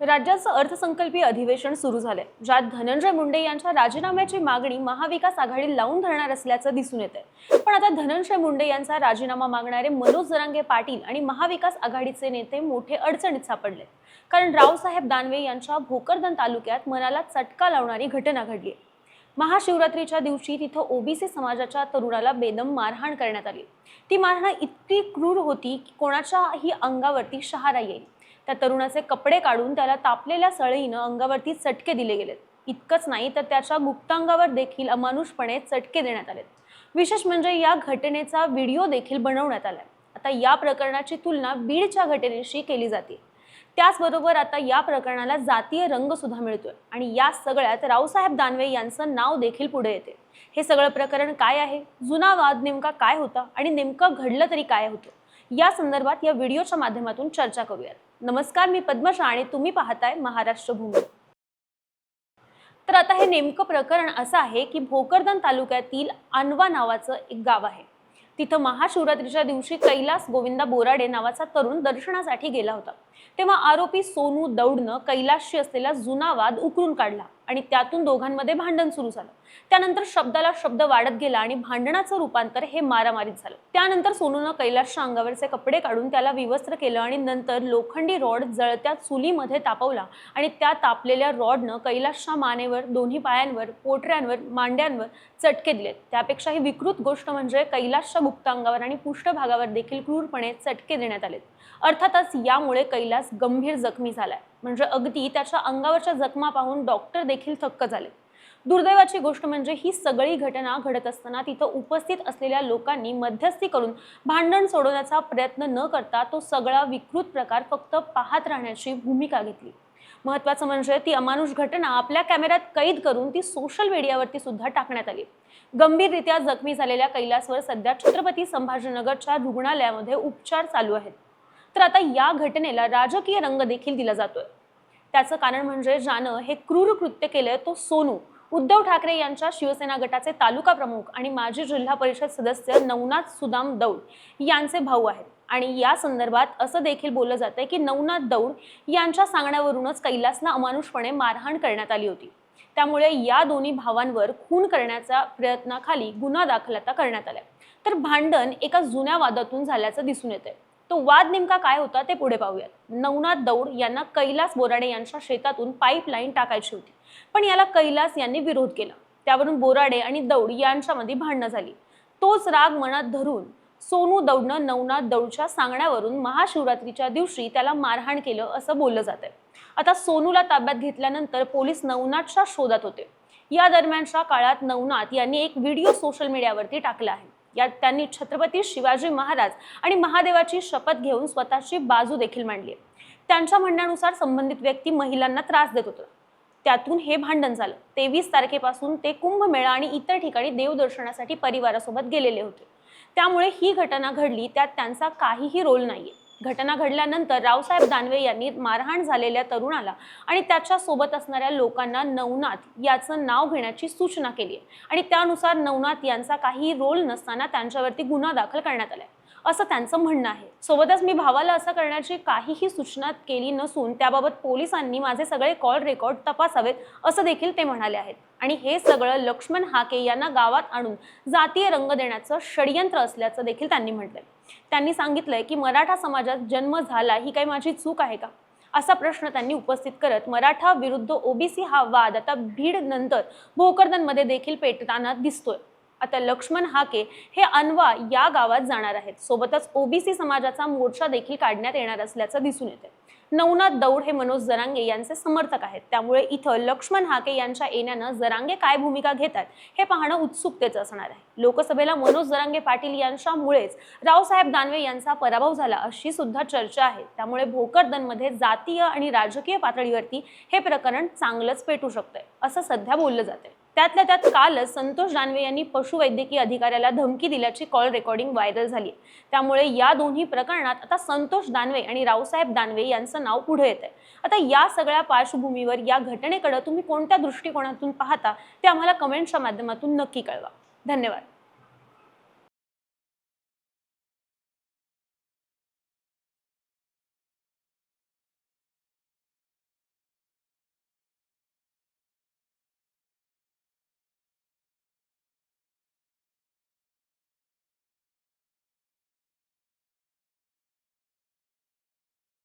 राज्याचं अर्थसंकल्पीय अधिवेशन सुरू झालंय ज्यात धनंजय मुंडे यांच्या राजीनाम्याची मागणी महाविकास आघाडी लावून धरणार असल्याचं दिसून येत आहे पण आता धनंजय मुंडे यांचा राजीनामा मागणारे मनोज जरांगे पाटील आणि महाविकास आघाडीचे नेते मोठे अडचणीत सापडले कारण रावसाहेब दानवे यांच्या भोकरदन तालुक्यात मनाला चटका लावणारी घटना घडली महाशिवरात्रीच्या दिवशी तिथं ओबीसी समाजाच्या तरुणाला बेदम मारहाण करण्यात आली. ती मारहाण इतकी क्रूर होती की कोणाच्याही अंगावरती शहारा येईल. त्या तरुणाचे कपडे काढून त्याला तापलेल्या सळईनं अंगावरती चटके दिले गेलेत. इतकंच नाही तर त्याच्या गुप्तांगावर देखील अमानुषपणे चटके देण्यात आलेत. विशेष म्हणजे या घटनेचा व्हिडिओ देखील बनवण्यात आलाय. आता या प्रकरणाची तुलना बीडच्या घटनेशी केली जाते. त्याचबरोबर आता या प्रकरणाला जातीय रंग सुद्धा मिळतोय आणि या सगळ्यात रावसाहेब दानवे यांचं नाव देखील पुढे येते. हे सगळं प्रकरण काय आहे? जुना वाद नेमका काय होता? आणि नेमकं घडलं तरी काय होतं? या संदर्भात या व्हिडिओच्या माध्यमातून चर्चा करूयात. नमस्कार मी पद्मशा आणि तुम्ही पाहताय महाराष्ट्र भूमी. तर आता हे नेमकं प्रकरण असं आहे की भोकरदन तालुक्यातील अनवा नावाचं एक गाव आहे. तिथं महाशिवरात्रीच्या दिवशी कैलास गोविंदा बोराडे नावाचा तरुण दर्शनासाठी गेला होता. तेव्हा आरोपी सोनू दौडनं कैलासशी असलेला जुना वाद उकरून काढला. आणि त्यातून दोघांमध्ये भांडण सुरू झालं. त्यानंतर शब्दाला शब्द वाढत गेला आणि भांडणाचं रूपांतर हे मारामारीत झालं. त्यानंतर सोनूनं कैलाशच्या अंगावरचे कपडे काढून त्याला विवस्त्र केलं आणि नंतर लोखंडी रॉड जळत्या चुलीमध्ये तापवला आणि त्या तापलेल्या रॉडनं कैलाशच्या मानेवर दोन्ही पायांवर पोटऱ्यांवर मांड्यांवर चटके दिलेत. त्यापेक्षा ही विकृत गोष्ट म्हणजे कैलाशच्या गुप्तांगावर आणि पृष्ठभागावर देखील क्रूरपणे चटके देण्यात आलेत. अर्थातच यामुळे कैलास गंभीर जखमी झालाय. म्हणजे अगदी त्याच्या अंगावरच्या जखमा पाहून डॉक्टर देखील थक्क झाले. दुर्दैवाची गोष्ट म्हणजे ही सगळी घटना घडत असताना तिथं उपस्थित असलेल्या लोकांनी मध्यस्थी करून भांडण सोडवण्याचा प्रयत्न न करता तो सगळा विकृत प्रकार फक्त पाहत राहण्याची भूमिका घेतली. महत्वाचं म्हणजे ती अमानुष घटना आपल्या कॅमेऱ्यात कैद करून ती सोशल मीडियावरती सुद्धा टाकण्यात आली. गंभीररित्या जखमी झालेल्या कैलासवर सध्या छत्रपती संभाजीनगरच्या रुग्णालयामध्ये उपचार चालू आहेत. तर आता या घटनेला राजकीय रंग देखील दिला जातोय. त्याचं कारण म्हणजे ज्यानं हे क्रूर कृत्य केलंय तो सोनू. उद्धव ठाकरे यांच्या शिवसेना गटाचे तालुका प्रमुख आणि माजी जिल्हा परिषद सदस्य नवनाथ सुदाम दौड यांचे भाऊ आहेत. आणि या संदर्भात असं देखील बोललं जातंय की नवनाथ दौड यांच्या सांगण्यावरूनच कैलासला अमानुषपणे मारहाण करण्यात आली होती. त्यामुळे या दोन्ही भावांवर खून करण्याच्या प्रयत्नाखाली गुन्हा दाखल आता करण्यात आलाय. तर भांडण एका जुन्या वादातून झाल्याचं दिसून येतंय. तो वाद नेमका काय होता ते पुढे पाहूयात. नवनाथ दौड यांना कैलास बोराडे यांच्या शेतातून पाईपलाईन टाकायची होती. पण याला कैलास यांनी विरोध केला. त्यावरून बोराडे आणि दौड यांच्यामध्ये भांडणं झाली. तोच राग मनात धरून सोनू दौडनं नवनाथ दौडच्या सांगण्यावरून महाशिवरात्रीच्या दिवशी त्याला मारहाण केलं असं बोललं जात आहे आता सोनूला ताब्यात घेतल्यानंतर पोलीस नवनाथच्या शोधात होते. या दरम्यानच्या काळात नवनाथ यांनी एक व्हिडिओ सोशल मीडियावरती टाकला आहे. यात त्यांनी छत्रपती शिवाजी महाराज आणि महादेवाची शपथ घेऊन स्वतःची बाजू देखील मांडली. त्यांच्या म्हणण्यानुसार संबंधित व्यक्ती महिलांना त्रास देत होतं. त्यातून हे भांडण झालं. तेवीस तारखेपासून ते कुंभमेळा आणि इतर ठिकाणी देवदर्शनासाठी परिवारासोबत गेलेले होते. त्यामुळे ही घटना घडली त्यात त्यांचा काहीही रोल नाहीये. घटना घडल्यानंतर रावसाहेब दानवे यांनी मारहाण झालेल्या तरुणाला आणि त्याच्या सोबत असणाऱ्या लोकांना नवनाथ याचं नाव घेण्याची सूचना केली आहे. आणि त्यानुसार नवनाथ यांचा काही रोल नसताना त्यांच्यावरती गुन्हा दाखल करण्यात आलाय असं त्यांचं म्हणणं आहे. सोबतच मी भावाला असं करण्याची काहीही सूचना केली नसून त्याबाबत पोलिसांनी माझे सगळे कॉल रेकॉर्ड तपासावेत असं देखील ते म्हणाले आहेत. आणि हे सगळं लक्ष्मण हाके यांना गावात आणून जातीय रंग देण्याचं षडयंत्र असल्याचं देखील त्यांनी म्हटलंय. त्यांनी सांगितलंय की मराठा समाजात जन्म झाला ही काही माझी चूक आहे का? असा प्रश्न त्यांनी उपस्थित करत मराठा विरुद्ध ओबीसी हा वाद आता भीड नंतर भोकरदनमध्ये देखील पेटताना दिसतोय. आता लक्ष्मण हाके हे अनवा या गावात जाणार आहेत. सोबतच ओबीसी समाजाचा मोर्चा देखील काढण्यात येणार असल्याचं दिसून येते नवनाथ दौड हे मनोज जरांगे यांचे समर्थक आहेत. त्यामुळे इथं लक्ष्मण हाके यांच्या येण्यानं जरांगे काय भूमिका घेतात हे पाहणं उत्सुकतेचं असणार आहे. लोकसभेला मनोज जरांगे पाटील यांच्यामुळेच रावसाहेब दानवे यांचा पराभव झाला अशी सुद्धा चर्चा आहे. त्यामुळे भोकरदनमध्ये जातीय आणि राजकीय पातळीवरती हे प्रकरण चांगलंच पेटू शकतंय असं सध्या बोललं जातंय. त्यातल्या त्यात कालच संतोष दानवे यांनी पशुवैद्यकीय अधिकाऱ्याला धमकी दिल्याची कॉल रेकॉर्डिंग व्हायरल झाली. त्यामुळे या दोन्ही प्रकरणात आता संतोष दानवे आणि रावसाहेब दानवे यांचं नाव पुढे येत आहे आता या सगळ्या पार्श्वभूमीवर या घटनेकडे तुम्ही कोणत्या दृष्टिकोनातून पाहता ते आम्हाला कमेंटच्या माध्यमातून नक्की कळवा. धन्यवाद.